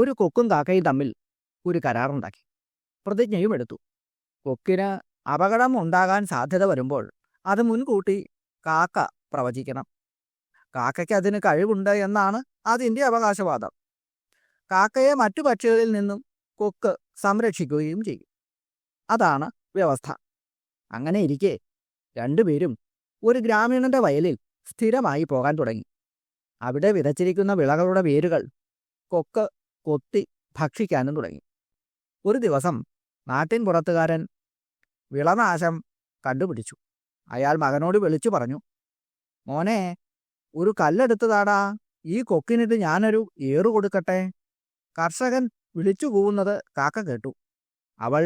ഒരു കൊക്കും കാക്കയും തമ്മിൽ ഒരു കരാറുണ്ടാക്കി. പ്രതിജ്ഞയും എടുത്തു. കൊക്കിന് അപകടം ഉണ്ടാകാൻ സാധ്യത വരുമ്പോൾ അത് മുൻകൂട്ടി കാക്ക പ്രവചിക്കണം. കാക്കയ്ക്ക് അതിന് കഴിവുണ്ട് എന്നാണ് അതിന്റെ അവകാശവാദം. കാക്കയെ മറ്റു പക്ഷികളിൽ നിന്നും കൊക്ക് സംരക്ഷിക്കുകയും ചെയ്യും. അതാണ് വ്യവസ്ഥ. അങ്ങനെ ഇരിക്കെ രണ്ടുപേരും ഒരു ഗ്രാമീണന്റെ വയലിൽ സ്ഥിരമായി പോകാൻ തുടങ്ങി. അവിടെ വിതച്ചിരിക്കുന്ന വിളകളുടെ വേരുകൾ കൊക്ക് കൊത്തി ഭക്ഷിക്കാനും തുടങ്ങി. ഒരു ദിവസം നാട്ടിൻ പുറത്തുകാരൻ വിളനാശം കണ്ടുപിടിച്ചു. അയാൾ മകനോട് വിളിച്ചു പറഞ്ഞു മോനെ ഒരു കല്ലെടുത്തതാടാ. ഈ കൊക്കിനിട്ട് ഞാനൊരു ഏറു കൊടുക്കട്ടെ? കർഷകൻ വിളിച്ചു കൂവുന്നത് കാക്ക കേട്ടു. അവൾ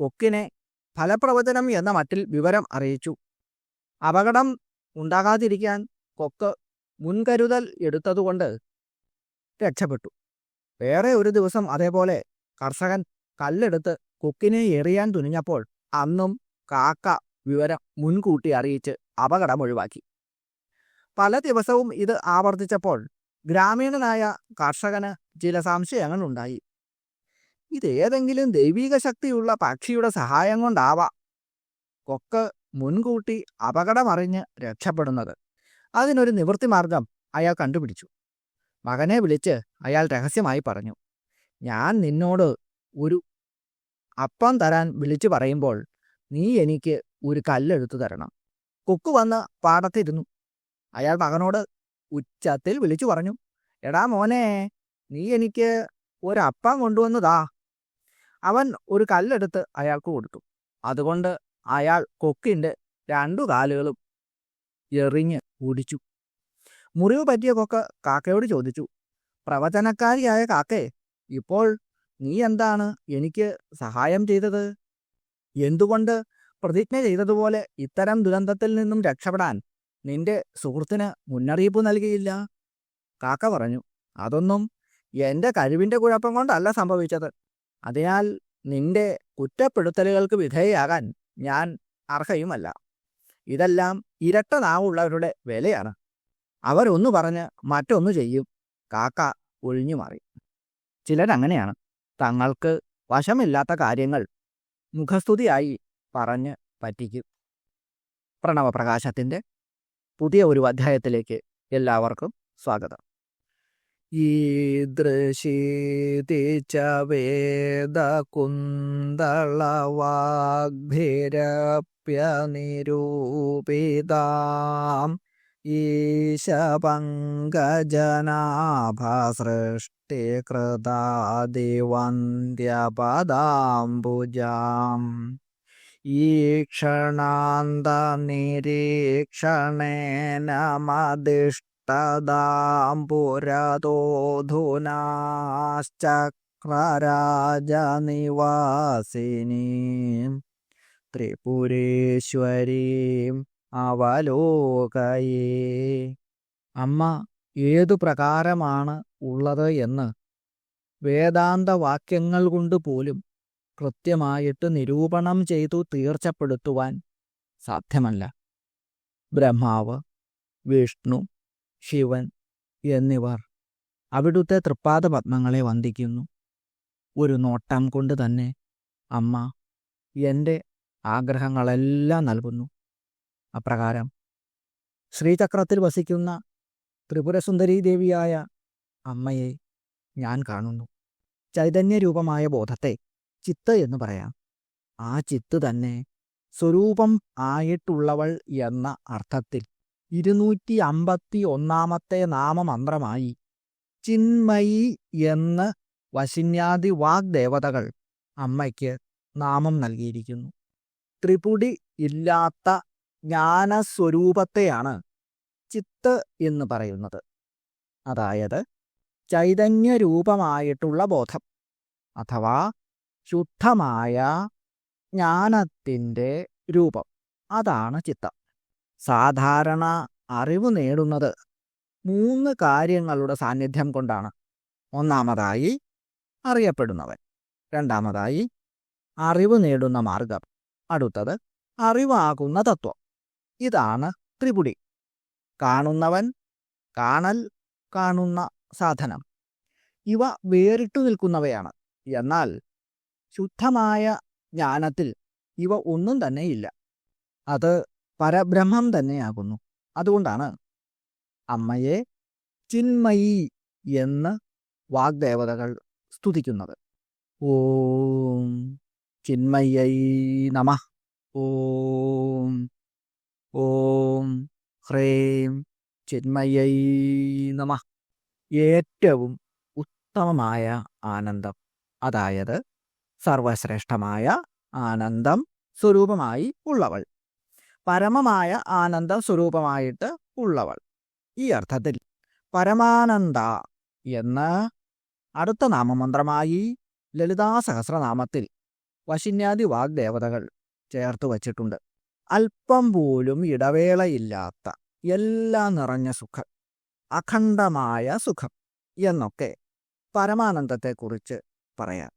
കൊക്കിനെ ഫലപ്രവചനം എന്ന മട്ടിൽ വിവരം അറിയിച്ചു. അപകടം ഉണ്ടാകാതിരിക്കാൻ കൊക്ക് മുൻകരുതൽ എടുത്തതുകൊണ്ട് രക്ഷപ്പെട്ടു. വേറെ ഒരു ദിവസം അതേപോലെ കർഷകൻ കല്ലെടുത്ത് കൊക്കിനെ എറിയാൻ തുനിഞ്ഞപ്പോൾ അന്നും കാക്ക വിവരം മുൻകൂട്ടി അറിയിച്ച് അപകടം ഒഴിവാക്കി. പല ദിവസവും ഇത് ആവർത്തിച്ചപ്പോൾ ഗ്രാമീണനായ കർഷകന് ചില സംശയങ്ങൾ ഉണ്ടായി ഇതേതെങ്കിലും ദൈവീക ശക്തിയുള്ള പക്ഷിയുടെ സഹായം കൊണ്ടാവാം. കൊക്ക് മുൻകൂട്ടി അപകടമറിഞ്ഞ് രക്ഷപ്പെടുന്നത്. അതിനൊരു നിവൃത്തിമാർഗം അയാൾ കണ്ടുപിടിച്ചു. മകനെ വിളിച്ച് അയാൾ രഹസ്യമായി പറഞ്ഞു ഞാൻ നിന്നോട് ഒരു അപ്പം തരാൻ വിളിച്ചു പറയുമ്പോൾ നീ എനിക്ക് ഒരു കല്ലെടുത്തു തരണം. കൊക്കു വന്ന് പാടത്തിരുന്നു. അയാൾ മകനോട് ഉച്ചത്തിൽ വിളിച്ചു പറഞ്ഞു എടാ മോനെ നീ എനിക്ക് ഒരപ്പം കൊണ്ടുവന്നതാ അവൻ ഒരു കല്ലെടുത്ത് അയാൾക്ക് കൊടുത്തു. അതുകൊണ്ട് അയാൾ കൊക്കിന്റെ രണ്ടു കാലുകളും എറിഞ്ഞ് ഓടിച്ചു മുറിവ് പറ്റിയ കൊക്ക കാക്കയോട് ചോദിച്ചു. പ്രവചനക്കാരിയായ കാക്കേ ഇപ്പോൾ നീ എന്താണ് എനിക്ക് സഹായം ചെയ്തത്? എന്തുകൊണ്ട് പ്രതിജ്ഞ ചെയ്തതുപോലെ ഇത്തരം ദുരന്തത്തിൽ നിന്നും രക്ഷപ്പെടാൻ നിന്റെ സുഹൃത്തിന് മുന്നറിയിപ്പ് നൽകിയില്ല? കാക്ക പറഞ്ഞു അതൊന്നും എന്റെ കഴിവിന്റെ കുഴപ്പം കൊണ്ടല്ല സംഭവിച്ചത്. അതിനാൽ നിന്റെ കുറ്റപ്പെടുത്തലുകൾക്ക് വിധേയയാകാൻ ഞാൻ അർഹയുമല്ല. ഇതെല്ലാം ഇരട്ട നാവുള്ളവരുടെ വിലയാണ്. അവരൊന്നു പറഞ്ഞ് മറ്റൊന്ന് ചെയ്യും. കാക്ക ഒഴിഞ്ഞു മാറി. ചിലരങ്ങനെയാണ്. തങ്ങൾക്ക് വശമില്ലാത്ത കാര്യങ്ങൾ മുഖസ്തുതിയായി പറഞ്ഞ് പറ്റിക്കും. പ്രണവപ്രകാശത്തിന്റെ പുതിയ ഒരു അധ്യായത്തിലേക്ക് എല്ലാവർക്കും സ്വാഗതം. ഈ വേദകുന്തളവാഗ്ഭിരപ്യനിരൂപിതാം ഈശപങ്കജനാഭസൃഷ്ടികൃതാദിവന്ദ്യപദാംബുജാം ഈക്ഷണാന്തനിരീക്ഷണേന മദിഷ്ടദാംബുരതോധുനാശ്ചക്രരാജനിവാസിനീം ത്രിപുരേശ്വരീം അവലോകയേ. അമ്മ ഏതു പ്രകാരമാണ് ഉള്ളത് എന്ന്? വേദാന്ത വാക്യങ്ങൾ കൊണ്ട് പോലും കൃത്യമായിട്ട് നിരൂപണം ചെയ്തു തീർച്ചപ്പെടുത്തുവാൻ സാധ്യമല്ല. ബ്രഹ്മാവ് വിഷ്ണു ശിവൻ എന്നിവർ അവിടുത്തെ തൃപ്പാദ പത്മങ്ങളെ വന്ദിക്കുന്നു. ഒരു നോട്ടം കൊണ്ട് തന്നെ അമ്മ എന്റെ ആഗ്രഹങ്ങളെല്ലാം നൽകുന്നു. അപ്രകാരം. ശ്രീചക്രത്തിൽ വസിക്കുന്ന ത്രിപുരസുന്ദരീ ദേവിയായ അമ്മയെ ഞാൻ കാണുന്നു. ചൈതന്യരൂപമായ ബോധത്തെ ചിത്ത് എന്ന് പറയാം. ആ ചിത്ത് തന്നെ സ്വരൂപം ആയിട്ടുള്ളവൾ എന്ന അർത്ഥത്തിൽ ഇരുന്നൂറ്റി അമ്പത്തി ഒന്നാമത്തെ നാമമന്ത്രമായി ചിന്മയി എന്ന് വശിന്യാദി വാഗ്ദേവതകൾ അമ്മയ്ക്ക് നാമം നൽകിയിരിക്കുന്നു. ത്രിപുടി ഇല്ലാത്ത ജ്ഞാനസ്വരൂപത്തെയാണ് ചിത്ത് എന്ന് പറയുന്നത്. അതായത് ചൈതന്യരൂപമായിട്ടുള്ള ബോധം. അഥവാ ശുദ്ധമായ ജ്ഞാനത്തിന്റെ രൂപം. അതാണ് ചിത്തം. സാധാരണ അറിവ് നേടുന്നത് മൂന്ന് കാര്യങ്ങളുടെ സാന്നിധ്യം കൊണ്ടാണ്. ഒന്നാമതായി അറിയപ്പെടുന്നവൻ. രണ്ടാമതായി അറിവ് നേടുന്ന മാർഗം. അടുത്തത് അറിവാകുന്ന തത്വം. ഇതാണ് ത്രിപുടി. കാണുന്നവൻ കാണൽ കാണുന്ന സാധനം. ഇവ വേറിട്ടു നിൽക്കുന്നവയാണ്. എന്നാൽ ശുദ്ധമായ ജ്ഞാനത്തിൽ ഇവ ഒന്നും തന്നെയില്ല അത് പരബ്രഹ്മം തന്നെയാകുന്നു. അതുകൊണ്ടാണ് അമ്മയെ ചിന്മയി എന്ന് വാഗ്ദേവതകൾ സ്തുതിക്കുന്നത്. ഓം ചിന്മയ്യൈ നമ. ഓം ഓം ഹ്രീം ചിന്മയൈ നമ. ഏറ്റവും ഉത്തമമായ ആനന്ദം. അതായത് സർവശ്രേഷ്ഠമായ ആനന്ദം സ്വരൂപമായി ഉള്ളവൾ. പരമമായ ആനന്ദ സ്വരൂപമായിട്ട് ഉള്ളവൾ. ഈ അർത്ഥത്തിൽ പരമാനന്ദ എന്ന് അടുത്ത നാമമന്ത്രമായി ലളിതാ സഹസ്രനാമത്തിൽ വശിന്യാദി വാഗ്ദേവതകൾ ചേർത്ത് വച്ചിട്ടുണ്ട്. അല്പം പോലും ഇടവേളയില്ലാത്ത എല്ലാം നിറഞ്ഞ സുഖം അഖണ്ഡമായ സുഖം എന്നൊക്കെ പരമാനന്ദത്തെക്കുറിച്ച് പറയാം.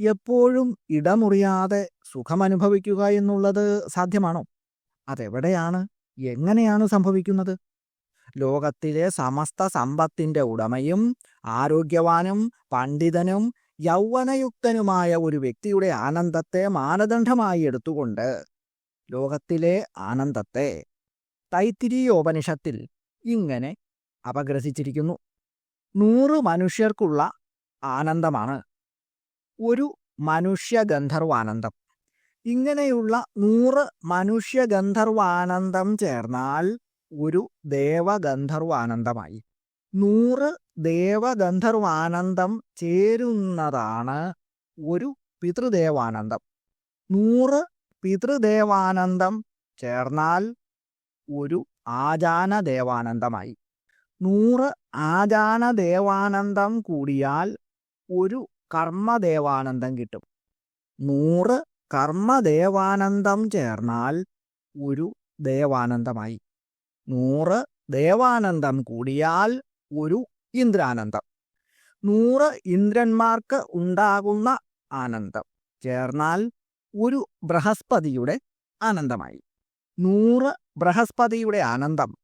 എപ്പോഴും ഇടമുറിയാതെ സുഖമനുഭവിക്കുക എന്നുള്ളത് സാധ്യമാണോ? അതെവിടെയാണ്? എങ്ങനെയാണ് സംഭവിക്കുന്നത്? ലോകത്തിലെ സമസ്ത സമ്പത്തിന്റെ ഉടമയും ആരോഗ്യവാനും പണ്ഡിതനും യൗവനയുക്തനുമായ ഒരു വ്യക്തിയുടെ ആനന്ദത്തെ മാനദണ്ഡമായി എടുത്തുകൊണ്ട് ലോകത്തിലെ ആനന്ദത്തെ തൈത്തിരീയോപനിഷത്തിൽ ഇങ്ങനെ അപഗ്രസിച്ചിരിക്കുന്നു നൂറ് മനുഷ്യർക്കുള്ള ആനന്ദമാണ് ഒരു മനുഷ്യഗന്ധർവാനന്ദം. ഇങ്ങനെയുള്ള നൂറ് മനുഷ്യഗന്ധർവാനന്ദം ചേർന്നാൽ ഒരു ദേവഗന്ധർവാനന്ദമായി. നൂറ് ദേവഗന്ധർവാനന്ദം ചേരുന്നതാണ് ഒരു പിതൃദേവാനന്ദം. നൂറ് പിതൃദേവാനന്ദം ചേർന്നാൽ ഒരു ആചാന ദേവാനന്ദമായി നൂറ് ആചാന ദേവാനന്ദം കൂടിയാൽ ഒരു കർമ്മദേവാനന്ദം കിട്ടും. നൂറ് കർമ്മദേവാനന്ദം ചേർന്നാൽ ഒരു ദേവാനന്ദമായി. നൂറ് ദേവാനന്ദം കൂടിയാൽ ഒരു ഇന്ദ്രാനന്ദം. നൂറ് ഇന്ദ്രന്മാർക്ക് ഉണ്ടാകുന്ന ആനന്ദം ചേർന്നാൽ ഒരു ബൃഹസ്പതിയുടെ ആനന്ദമായി. നൂറ് ബൃഹസ്പതിയുടെ ആനന്ദം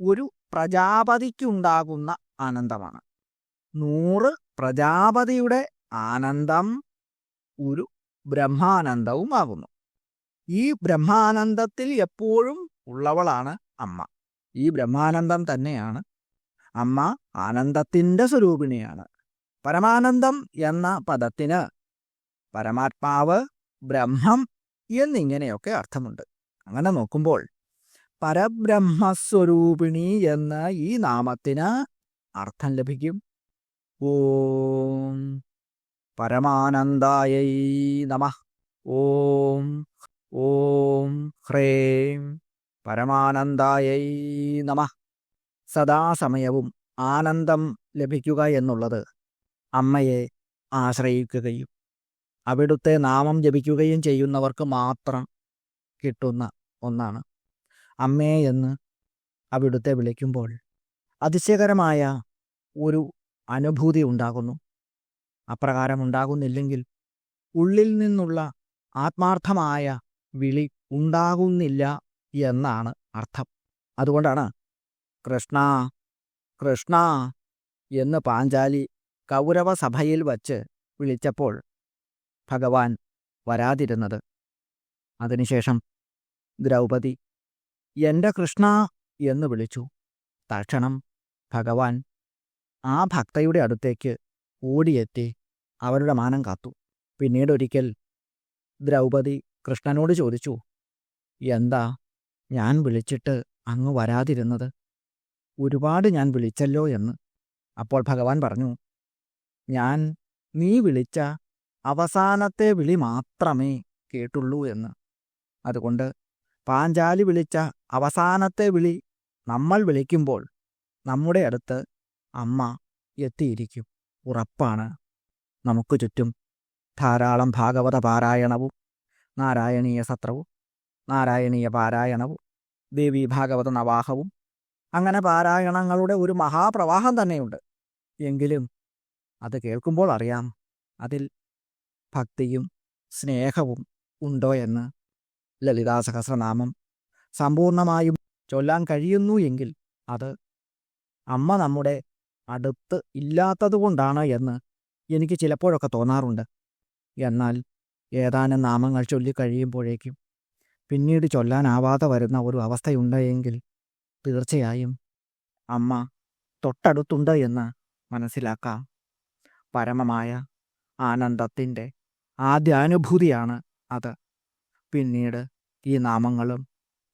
ഒരു പ്രജാപതിക്കുണ്ടാകുന്ന ആനന്ദമാണ്. നൂറ് പ്രജാപതിയുടെ ആനന്ദം ഒരു ബ്രഹ്മാനന്ദവുമാകുന്നു. ഈ ബ്രഹ്മാനന്ദത്തിൽ എപ്പോഴും ഉള്ളവളാണ് അമ്മ. ഈ ബ്രഹ്മാനന്ദം തന്നെയാണ് അമ്മ ആനന്ദത്തിന്റെ സ്വരൂപിണിയാണ്. പരമാനന്ദം എന്ന പദത്തിന് പരമാത്മാവ് ബ്രഹ്മം എന്നിങ്ങനെയൊക്കെ അർത്ഥമുണ്ട്. അങ്ങനെ നോക്കുമ്പോൾ പരബ്രഹ്മസ്വരൂപിണി എന്ന ഈ നാമത്തിന് അർത്ഥം ലഭിക്കും. ഓം പരമാനന്ദായൈ നമ. ഓം ഓം ഹ്രേം പരമാനന്ദായൈ നമ. സദാസമയവും ആനന്ദം ലഭിക്കുക എന്നുള്ളത് അമ്മയെ ആശ്രയിക്കുകയും അവിടുത്തെ നാമം ജപിക്കുകയും ചെയ്യുന്നവർക്ക് മാത്രം കിട്ടുന്ന ഒന്നാണ്. അമ്മേ എന്ന് അവിടുത്തെ വിളിക്കുമ്പോൾ അതിശയകരമായ ഒരു അനുഭൂതി ഉണ്ടാകുന്നു. അപ്രകാരം ഉണ്ടാകുന്നില്ലെങ്കിൽ ഉള്ളിൽ നിന്നുള്ള ആത്മാർത്ഥമായ വിളി ഉണ്ടാകുന്നില്ല എന്നാണ് അർത്ഥം. അതുകൊണ്ടാണ് കൃഷ്ണ കൃഷ്ണ എന്ന് പാഞ്ചാലി കൗരവസഭയിൽ വച്ച് വിളിച്ചപ്പോൾ ഭഗവാൻ വരാതിരുന്നത്. അതിനുശേഷം ദ്രൗപദി എന്റെ കൃഷ്ണ എന്ന് വിളിച്ചു. തക്ഷണം ഭഗവാൻ ആ ഭക്തയുടെ അടുത്തേക്ക് ഓടിയെത്തി അവരുടെ മാനം കാത്തു. പിന്നീട് ഒരിക്കൽ ദ്രൗപദി കൃഷ്ണനോട് ചോദിച്ചു എന്താ ഞാൻ വിളിച്ചിട്ട് അങ്ങ് വരാതിരുന്നത്? ഒരുപാട് ഞാൻ വിളിച്ചല്ലോ എന്ന്. അപ്പോൾ ഭഗവാൻ പറഞ്ഞു ഞാൻ നീ വിളിച്ച അവസാനത്തെ വിളി മാത്രമേ കേട്ടുള്ളൂ എന്ന്. അതുകൊണ്ട് പാഞ്ചാലി വിളിച്ച അവസാനത്തെ വിളി നമ്മൾ വിളിക്കുമ്പോൾ നമ്മുടെ അടുത്ത് അമ്മ എത്തിയിരിക്കും. ഉറപ്പാണ്. നമുക്ക് ചുറ്റും ധാരാളം ഭാഗവത പാരായണവും നാരായണീയ സത്രവും നാരായണീയ പാരായണവും ദേവി ഭാഗവത നവാഹവും അങ്ങനെ പാരായണങ്ങളുടെ ഒരു മഹാപ്രവാഹം തന്നെയുണ്ട്. എങ്കിലും അത് കേൾക്കുമ്പോൾ അറിയാം അതിൽ ഭക്തിയും സ്നേഹവും ഉണ്ടോ എന്ന് ലളിതാ സഹസ്രനാമം സമ്പൂർണമായും ചൊല്ലാൻ കഴിയുന്നു എങ്കിൽ അത് അമ്മ നമ്മുടെ അടുത്ത് ഇല്ലാത്തതുകൊണ്ടാണ് എന്ന് എനിക്ക് ചിലപ്പോഴൊക്കെ തോന്നാറുണ്ട്. എന്നാൽ ഏതാനും നാമങ്ങൾ ചൊല്ലിക്കഴിയുമ്പോഴേക്കും പിന്നീട് ചൊല്ലാനാവാതെ വരുന്ന ഒരു അവസ്ഥയുണ്ടെങ്കിൽ തീർച്ചയായും അമ്മ തൊട്ടടുത്തുണ്ട് എന്ന് മനസ്സിലാക്കാം. പരമമായ ആനന്ദത്തിന്റെ ആദ്യാനുഭൂതിയാണ് അത്. പിന്നീട് ഈ നാമങ്ങളും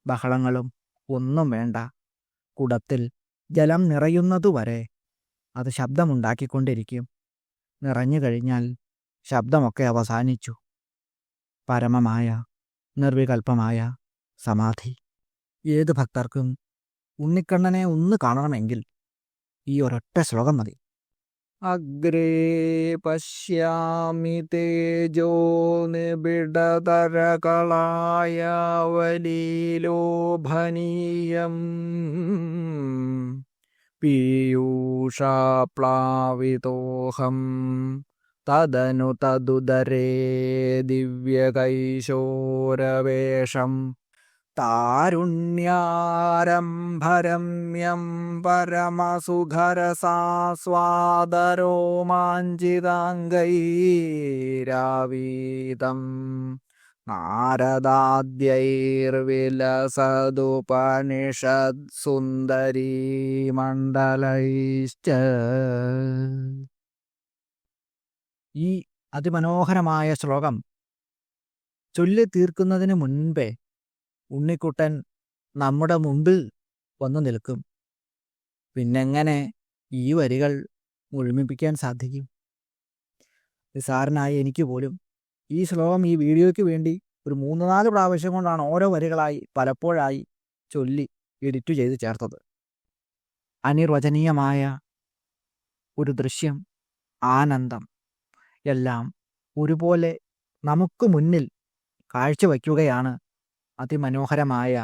ബഹളങ്ങളും ഒന്നും വേണ്ട. കുടത്തിൽ ജലം നിറയുന്നതുവരെ അത് ശബ്ദമുണ്ടാക്കിക്കൊണ്ടിരിക്കും. നിറഞ്ഞു കഴിഞ്ഞാൽ ശബ്ദമൊക്കെ അവസാനിച്ചു. പരമമായ നിർവികൽപ്പമായ സമാധി. ഏത് ഭക്തർക്കും ഉണ്ണിക്കണ്ണനെ ഒന്ന് കാണണമെങ്കിൽ ഈ ഒരൊറ്റ ശ്ലോകം മതി. പശ്യാമി തേജോ നിബിഡതരകളായ വലീലോഭനീയം പീയൂഷാപ്ലാവിതോഹം തദനു തദുദരേ ദിവ്യകൈശോരവേഷം താരുണ്യാരംഭരമ്യം പരമസുഖരസാസ്വാദരോമാഞ്ചിതാംഗൈരാവീതം നാരദാദ്യൈർവിലസതുപനിഷത്സുന്ദരീ മണ്ഡലൈശ്ച ഈ അതിമനോഹരമായ ശ്ലോകം ചൊല്ലി തീർക്കുന്നതിന് മുൻപേ ഉണ്ണിക്കുട്ടൻ നമ്മുടെ മുമ്പിൽ വന്നു നിൽക്കും. പിന്നെങ്ങനെ ഈ വരികൾ മുഴുമിപ്പിക്കാൻ സാധിക്കും? നിസാരനായ എനിക്ക് പോലും ഈ ശ്ലോകം ഈ വീഡിയോയ്ക്ക് വേണ്ടി ഒരു മൂന്ന് നാല് പ്രാവശ്യം കൊണ്ടാണ് ഓരോ വരികളായി പലപ്പോഴായി ചൊല്ലി എഡിറ്റ് ചെയ്ത് ചേർത്തത്. അനിർവചനീയമായ ഒരു ദൃശ്യം ആനന്ദം എല്ലാം ഒരുപോലെ നമുക്ക് മുന്നിൽ കാഴ്ചവയ്ക്കുകയാണ് അതിമനോഹരമായ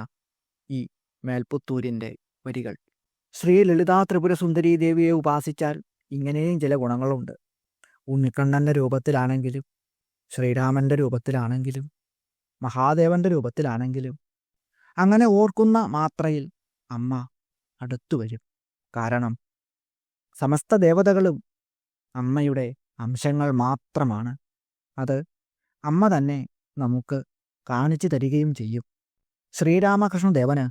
ഈ മേൽപ്പുത്തൂരിന്റെ വരികൾ. ശ്രീ ലളിതാ ത്രിപുര സുന്ദരി ദേവിയെ ഉപാസിച്ചാൽ ഇങ്ങനെയും ചില ഗുണങ്ങളുണ്ട്. ഉണ്ണിക്കണ്ണന്റെ രൂപത്തിലാണെങ്കിലും ശ്രീരാമന്റെ രൂപത്തിലാണെങ്കിലും മഹാദേവന്റെ രൂപത്തിലാണെങ്കിലും അങ്ങനെ ഓർക്കുന്ന മാത്രയിൽ അമ്മ അടുത്തു വരും. കാരണം സമസ്ത ദേവതകളും അമ്മയുടെ അംശങ്ങൾ മാത്രമാണ്. അത് അമ്മ തന്നെ നമുക്ക് കാണിച്ചു തരികയും ചെയ്യും. ശ്രീരാമകൃഷ്ണദേവന്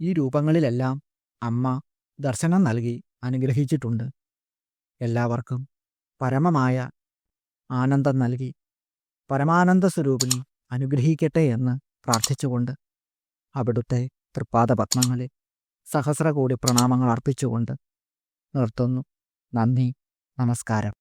ഈ രൂപങ്ങളിലെല്ലാം അമ്മ ദർശനം നൽകി അനുഗ്രഹിച്ചിട്ടുണ്ട്. എല്ലാവർക്കും പരമമായ ആനന്ദം നൽകി പരമാനന്ദ സ്വരൂപിണി അനുഗ്രഹിക്കട്ടെ എന്ന് പ്രാർത്ഥിച്ചുകൊണ്ട് അവിടുത്തെ തൃപ്പാദപത്മങ്ങളിൽ സഹസ്ര കോടി പ്രണാമങ്ങൾ അർപ്പിച്ചുകൊണ്ട് നിർത്തുന്നു. നന്ദി നമസ്കാരം.